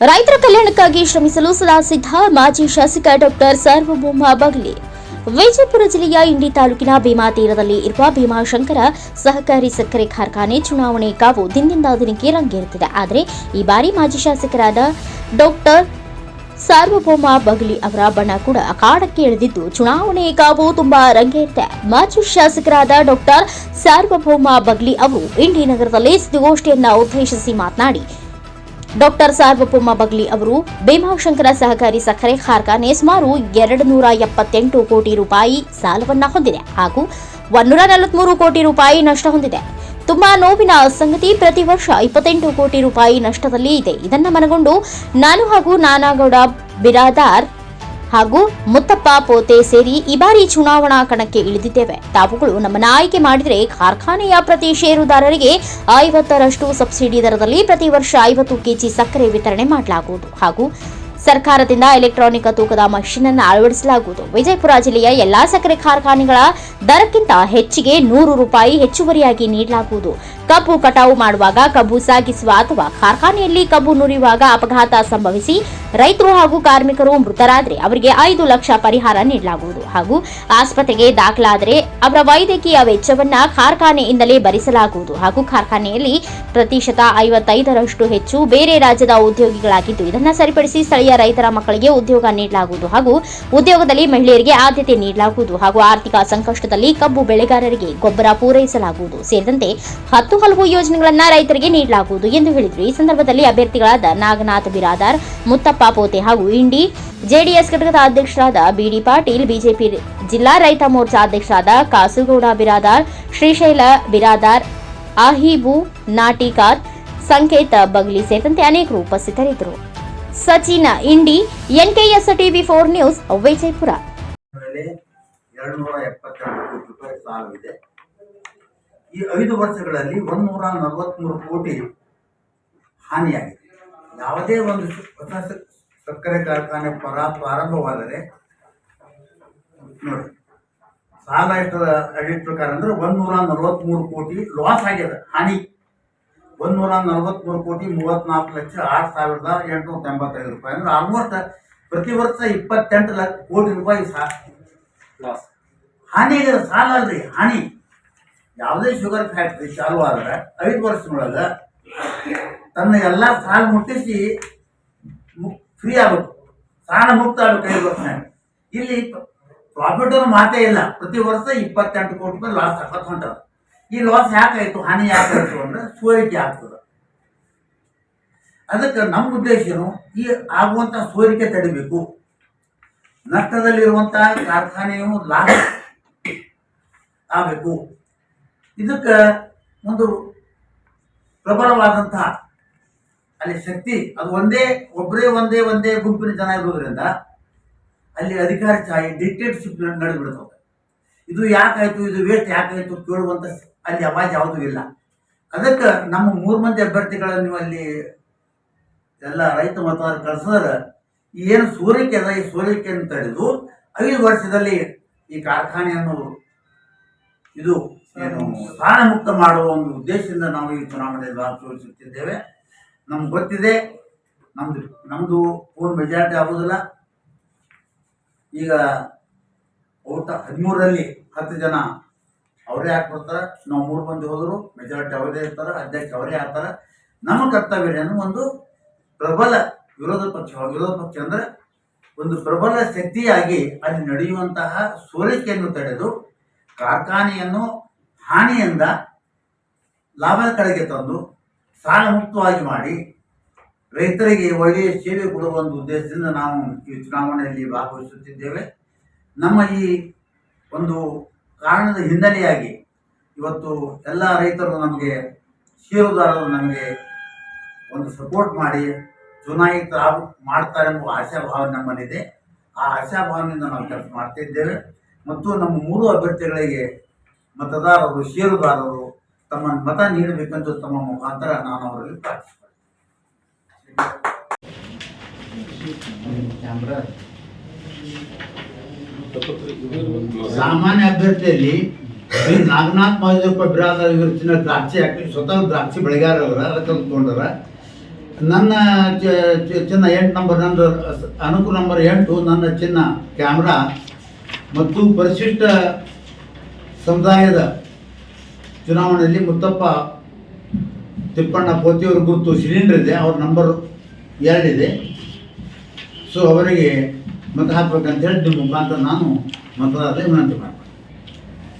ರೈತರ ಕಲ್ಯಾಣಕ್ಕಾಗಿ ಶ್ರಮಿಸಲು ಸದಾ ಸಿದ್ಧ ಮಾಜಿ ಶಾಸಕ ಡಾಕ್ಟರ್ ಸಾರ್ವಭೌಮ ಬಗ್ಲಿ. ವಿಜಯಪುರ ಜಿಲ್ಲೆಯ ಇಂಡಿ ತಾಲೂಕಿನ ಭೀಮಾ ತೀರದಲ್ಲಿ ಇರುವ ಭೀಮಾಶಂಕರ ಸಹಕಾರಿ ಸಕ್ಕರೆ ಕಾರ್ಖಾನೆ ಚುನಾವಣೆ ಕಾವು ದಿನದಿಂದ ದಿನಕ್ಕೆ ರಂಗೇರುತ್ತಿದೆ. ಆದರೆ ಈ ಬಾರಿ ಮಾಜಿ ಶಾಸಕರಾದ ಡಾಕ್ಟರ್ ಸಾರ್ವಭೌಮ ಬಗ್ಲಿ ಅವರ ಬಣ್ಣ ಕೂಡ ಅಖಾಡಕ್ಕೆ ಇಳಿದಿದ್ದು ಚುನಾವಣೆ ಕಾವು ತುಂಬಾ ರಂಗೇರಿದೆ. ಮಾಜಿ ಶಾಸಕರಾದ ಡಾಕ್ಟರ್ ಸಾರ್ವಭೌಮ ಬಗ್ಲಿ ಅವರು ಇಂಡಿ ನಗರದಲ್ಲಿ ಸುದ್ದಿಗೋಷ್ಠಿಯನ್ನ ಉದ್ದೇಶಿಸಿ ಮಾತನಾಡಿ ಡಾಕ್ಟರ್ ಸಾರ್ವಭೌಮ ಬಗ್ಲಿ ಅವರು ಭೀಮಾಶಂಕರ ಸಹಕಾರಿ ಸಕ್ಕರೆ ಕಾರ್ಖಾನೆ ಸುಮಾರು ಎರಡು ನೂರ ಎಪ್ಪತ್ತೆಂಟು ಕೋಟಿ ರೂಪಾಯಿ ಸಾಲವನ್ನ ಹೊಂದಿದೆ ಹಾಗೂ ಒಂದೂರ ನಲವತ್ಮೂರು ಕೋಟಿ ರೂಪಾಯಿ ನಷ್ಟ ಹೊಂದಿದೆ. ತುಂಬಾ ನೋವಿನ ಸಂಗತಿ ಪ್ರತಿ ವರ್ಷ ಇಪ್ಪತ್ತೆಂಟು ಕೋಟಿ ರೂಪಾಯಿ ನಷ್ಟದಲ್ಲಿ ಇದೆ. ಇದನ್ನು ಮನಗೊಂಡು ನಾನು ಹಾಗೂ ನಾನಾಗೌಡ ಬಿರಾದಾರ್ ಹಾಗೂ ಮುತ್ತಪ್ಪ ಪೋತೆ ಸೇರಿ ಈ ಬಾರಿ ಚುನಾವಣಾ ಕಣಕ್ಕೆ ಇಳಿದಿದ್ದೇವೆ. ತಾವುಗಳು ನಮ್ಮನ್ನ ಆಯ್ಕೆ ಮಾಡಿದರೆ ಕಾರ್ಖಾನೆಯ ಪ್ರತಿ ಷೇರುದಾರರಿಗೆ ಐವತ್ತರಷ್ಟು ಸಬ್ಸಿಡಿ ದರದಲ್ಲಿ ಪ್ರತಿ ವರ್ಷ ಐವತ್ತು ಕೆಜಿ ಸಕ್ಕರೆ ವಿತರಣೆ ಮಾಡಲಾಗುವುದು. ಹಾಗೂ ಸರ್ಕಾರದಿಂದ ಎಲೆಕ್ಟ್ರಾನಿಕ್ ತೂಕದ ಮಷಿನ್ ಅನ್ನು ಅಳವಡಿಸಲಾಗುವುದು. ವಿಜಯಪುರ ಜಿಲ್ಲೆಯ ಎಲ್ಲಾ ಸಕ್ಕರೆ ಕಾರ್ಖಾನೆಗಳ ದರಕ್ಕಿಂತ ಹೆಚ್ಚಿಗೆ ನೂರು ರೂಪಾಯಿ ಹೆಚ್ಚುವರಿಯಾಗಿ ನೀಡಲಾಗುವುದು. ಕಬ್ಬು ಕಟಾವು ಮಾಡುವಾಗ ಕಬ್ಬು ಸಾಗಿಸುವ ಅಥವಾ ಕಾರ್ಖಾನೆಯಲ್ಲಿ ಕಬ್ಬು ನುರಿಯುವಾಗ ಅಪಘಾತ ಸಂಭವಿಸಿ ರೈತರು ಹಾಗೂ ಕಾರ್ಮಿಕರು ಮೃತರಾದರೆ ಅವರಿಗೆ ಐದು ಲಕ್ಷ ಪರಿಹಾರ ನೀಡಲಾಗುವುದು. ಹಾಗೂ ಆಸ್ಪತ್ರೆಗೆ ದಾಖಲಾದರೆ ಅವರ ವೈದ್ಯಕೀಯ ವೆಚ್ಚವನ್ನ ಕಾರ್ಖಾನೆಯಿಂದಲೇ ಭರಿಸಲಾಗುವುದು. ಹಾಗೂ ಕಾರ್ಖಾನೆಯಲ್ಲಿ ಪ್ರತಿಶತ ಐವತ್ತೈದರಷ್ಟು ಹೆಚ್ಚು ಬೇರೆ ರಾಜ್ಯದ ಉದ್ಯೋಗಿಗಳಾಗಿದ್ದು, ಇದನ್ನು ಸರಿಪಡಿಸಿ ಸ್ಥಳೀಯ ರೈತರ ಮಕ್ಕಳಿಗೆ ಉದ್ಯೋಗ ನೀಡಲಾಗುವುದು. ಹಾಗೂ ಉದ್ಯೋಗದಲ್ಲಿ ಮಹಿಳೆಯರಿಗೆ ಆದ್ಯತೆ ನೀಡಲಾಗುವುದು. ಹಾಗೂ ಆರ್ಥಿಕ ಸಂಕಷ್ಟದಲ್ಲಿ ಕಬ್ಬು ಬೆಳೆಗಾರರಿಗೆ ಗೊಬ್ಬರ ಪೂರೈಸಲಾಗುವುದು. ಸೇರಿದಂತೆ ಹತ್ತು ಹಲವು ಯೋಜನೆಗಳನ್ನ ರೈತರಿಗೆ ನೀಡಲಾಗುವುದು ಎಂದು ಹೇಳಿದರು. ಈ ಸಂದರ್ಭದಲ್ಲಿ ಅಭ್ಯರ್ಥಿಗಳಾದ ನಾಗನಾಥ್ ಬಿರಾದಾರ್, ಮುತ್ತಪ್ಪ ಪೋತೆ ಹಾಗೂ ಇಂಡಿ ಜೆಡಿಎಸ್ ಘಟಕದ ಅಧ್ಯಕ್ಷರಾದ ಬಿಡಿ ಪಾಟೀಲ್, ಬಿಜೆಪಿ ಜಿಲ್ಲಾ ರೈತ ಮೋರ್ಚಾ ಅಧ್ಯಕ್ಷರಾದ ಕಾಸುಗೌಡ ಬಿರಾದಾರ್, ಶ್ರೀಶೈಲ ಬಿರಾದಾರ್, ಆಹಿಬು, ನಾಟಿಕಾರ್, ಸಂಕೇತ ಬಗ್ಲಿ ಸೇರಿದಂತೆ ಅನೇಕರು ಉಪಸ್ಥಿತರಿದ್ದರು. Sachin, Indi NKS TV four news, Vijayapura ಮೇಲೆ ಎರಡು ನೂರ ಎಪ್ಪತ್ತೆರಡು ಕೋಟಿ ರೂಪಾಯಿ ಸಾಲವಿದೆ ಈ ಐದು ವರ್ಷಗಳಲ್ಲಿ ಒಂದೂರ ನಲವತ್ತ್ಮೂರು ಕೋಟಿ ಹಾನಿಯಾಗಿದೆ. ಯಾವುದೇ ಒಂದು ಹೊಸ ಸಕ್ಕರೆ ಕಾರ್ಖಾನೆ ಪರ ಪ್ರಾರಂಭವಾದರೆ ನೋಡಿ ಸಾಲ ಎಷ್ಟು ಅಡಿಟ್ ಪ್ರಕಾರ ಅಂದ್ರೆ ಒಂದೂರ ನಲವತ್ತ್ಮೂರು ಕೋಟಿ ಲಾಸ್ ಆಗ್ಯದ ಹಾನಿ. ಒಂದೂರ ನಲವತ್ತ್ಮೂರು ಕೋಟಿ ಮೂವತ್ನಾಲ್ಕು ಲಕ್ಷ ಆರು ಸಾವಿರದ ಎಂಟುನೂರ ಎಂಬತ್ತೈದು ರೂಪಾಯಿ. ಅಂದ್ರೆ ಆಲ್ಮೋಸ್ಟ್ ಪ್ರತಿ ವರ್ಷ ಇಪ್ಪತ್ತೆಂಟು ಲಕ್ಷ ಕೋಟಿ ರೂಪಾಯಿ ಸಾ ಲಾಸ್ ಹಾನಿ ಸಾಲ ಅಲ್ರಿ ಹಾನಿ. ಯಾವುದೇ ಶುಗರ್ ಫ್ಯಾಕ್ಟ್ರಿ ಚಾಲು ಆದ್ರೆ ಐದು ವರ್ಷದೊಳಗೆ ತನ್ನ ಎಲ್ಲ ಸಾಲ ಮುಟ್ಟಿಸಿ ಫ್ರೀ ಆಗಬೇಕು. ಸಾಲ ಮುಕ್ತ ಆಗ್ಬೇಕು ಐದು ವರ್ಷ. ಇಲ್ಲಿ ಪ್ರಾಫಿಟ್ ಅನ್ನೋ ಮಾತೇ ಇಲ್ಲ. ಪ್ರತಿ ವರ್ಷ ಇಪ್ಪತ್ತೆಂಟು ಕೋಟಿ ರೂಪಾಯಿ ಲಾಸ್ ಹಾಕತ್ ಈ ಲಾಸ್ ಯಾಕಾಯ್ತು? ಹಾನಿ ಯಾಕಾಯ್ತು ಅಂದ್ರೆ ಸೋರಿಕೆ ಆಗ್ತದೆ. ಅದಕ್ಕೆ ನಮ್ಮ ಉದ್ದೇಶ ಏನು? ಈ ಆಗುವಂತ ಸೋರಿಕೆ ತಡಿಬೇಕು. ನಷ್ಟದಲ್ಲಿರುವಂಥ ಕಾರ್ಖಾನೆಯು ಲಾಸ್ ಆಗಬೇಕು. ಇದಕ್ಕೆ ಒಂದು ಪ್ರಬಲವಾದಂತಹ ಅಲ್ಲಿ ಶಕ್ತಿ, ಅದು ಒಂದೇ ಒಬ್ಬರೇ ಒಂದೇ ಒಂದೇ ಗುಂಪಿನ ಜನ ಇರೋದ್ರಿಂದ ಅಲ್ಲಿ ಅಧಿಕಾರ ಛಾಯೆ ಡಿಕ್ಟೇಟರ್ಶಿಪ್ ನಡೆದ್ಬಿಡ್ತದೆ ಇದು ಯಾಕಾಯ್ತು, ಇದು ವೇಸ್ಟ್ ಯಾಕಾಯ್ತು ಕೇಳುವಂತ ಅಲ್ಲಿ ಅವಾಜ್ ಯಾವುದೂ ಇಲ್ಲ. ಅದಕ್ಕೆ ನಮ್ಮ ಮೂರು ಮಂದಿ ಅಭ್ಯರ್ಥಿಗಳನ್ನು ನೀವು ಅಲ್ಲಿ ಎಲ್ಲ ರೈತ ಮತದಾರ ಕಳ್ಸಿದ್ರೆ ಏನು ಸೋರಿಕೆ ಅದ, ಈ ಸೋರಿಕೆಯನ್ನು ತಡೆದು ಐದು ವರ್ಷದಲ್ಲಿ ಈ ಕಾರ್ಖಾನೆಯನ್ನು ಇದು ಏನು ಸ್ಥಾನ ಮುಕ್ತ ಮಾಡುವ ಒಂದು ಉದ್ದೇಶದಿಂದ ನಾವು ಈ ಚುನಾವಣೆಯಲ್ಲಿ ಭಾಗವಹಿಸುತ್ತಿದ್ದೇವೆ ನಮ್ಗೆ ಗೊತ್ತಿದೆ, ನಮ್ದು ನಮ್ದು ಪೂರ್ಣ ಮೆಜಾರಿಟಿ ಆಗೋದಿಲ್ಲ. ಈಗ ಊಟ ಹದಿಮೂರರಲ್ಲಿ ಹತ್ತು ಜನ ಅವರೇ ಹಾಕ್ಬಿಡ್ತಾರೆ ನಾವು ಮೂರು ಮಂದಿ ಹೋದ್ರು ಮೆಜಾರಿಟಿ ಅವರೇ ಇರ್ತಾರೆ, ಅಧ್ಯಕ್ಷ ಅವರೇ ಆಗ್ತಾರೆ. ನಮ್ಮ ಕರ್ತವ್ಯ ಒಂದು ಪ್ರಬಲ ವಿರೋಧ ಪಕ್ಷ ವಿರೋಧ ಪಕ್ಷ ಅಂದ್ರೆ ಒಂದು ಪ್ರಬಲ ಶಕ್ತಿಯಾಗಿ ಅಲ್ಲಿ ನಡೆಯುವಂತಹ ಸೋರಿಕೆಯನ್ನು ತಡೆದು ಕಾರ್ಖಾನೆಯನ್ನು ಹಾನಿಯಿಂದ ಲಾಭದ ಕಡೆಗೆ ತಂದು ಸಾಲ ಮುಕ್ತವಾಗಿ ಮಾಡಿ ರೈತರಿಗೆ ಒಳ್ಳೆಯ ಸೇವೆ ಕೊಡುವ ಒಂದು ಉದ್ದೇಶದಿಂದ ನಾವು ಈ ಚುನಾವಣೆಯಲ್ಲಿ ಭಾಗವಹಿಸುತ್ತಿದ್ದೇವೆ. ನಮ್ಮ ಈ ಒಂದು ಕಾರಣದ ಹಿನ್ನೆಲೆಯಾಗಿ ಇವತ್ತು ಎಲ್ಲ ರೈತರು ನಮಗೆ ಷೇರುದಾರರು ನಮಗೆ ಒಂದು ಸಪೋರ್ಟ್ ಮಾಡಿ ಚುನಾಯಿತ ಮಾಡ್ತಾರೆ ಎಂಬ ಆಶಾಭಾವ ನಮ್ಮಲ್ಲಿದೆ. ಆ ಆಶಾಭಾವನೆಯಿಂದ ನಾವು ಕೆಲಸ ಮಾಡ್ತಾ ಇದ್ದೇವೆ ಮತ್ತು ನಮ್ಮ ಮೂರು ಅಭ್ಯರ್ಥಿಗಳಿಗೆ ಮತದಾರರು ಷೇರುದಾರರು ತಮ್ಮ ಮತ ನೀಡಬೇಕೆಂದು ತಮ್ಮ ಮುಖಾಂತರ ನಾನು ಅವರಲ್ಲಿ ಪ್ರಾರ್ಥಿಸ್ತೇನೆ ಸಾಮಾನ್ಯ ಅಭ್ಯರ್ಥಿಯಲ್ಲಿ ಈ ನಾಗನಾಥ್ ಮಹದೇವಪ್ಪ ಬಿರಾದರ್ ಇವತ್ತಿನ ದ್ರಾಕ್ಷಿ ಹಾಕಿ ಸ್ವತಃ ದ್ರಾಕ್ಷಿ ಬೆಳೆಗಾರವರ ತೊಗೊಂಡಾರ ನನ್ನ ಚಿನ್ನ ಎಂಟು ನಂಬರ್ ನಂದು ಅನುಕೂಲ ನಂಬರ್ ಎಂಟು ನನ್ನ ಚಿನ್ನ ಕ್ಯಾಮ್ರಾ ಮತ್ತು ಪರಿಶಿಷ್ಟ ಸಮುದಾಯದ ಚುನಾವಣೆಯಲ್ಲಿ ಮುತ್ತಪ್ಪ ತಿಪ್ಪಣ್ಣ ಪೋತಿಯವರ ಗುರುತು ಸಿಲಿಂಡರ್ ಇದೆ, ಅವ್ರ ನಂಬರ್ ಎರಡಿದೆ ಸೊ ಅವರಿಗೆ ಮತ ಹಾಕ್ಬೇಕಂತೇಳಿ ನಿಮ್ಮ ಮುಖಾಂತರ ನಾನು ಮತದಾರರಿಗೆ ವಿನಂತಿ ಮಾಡ್ತೀನಿ.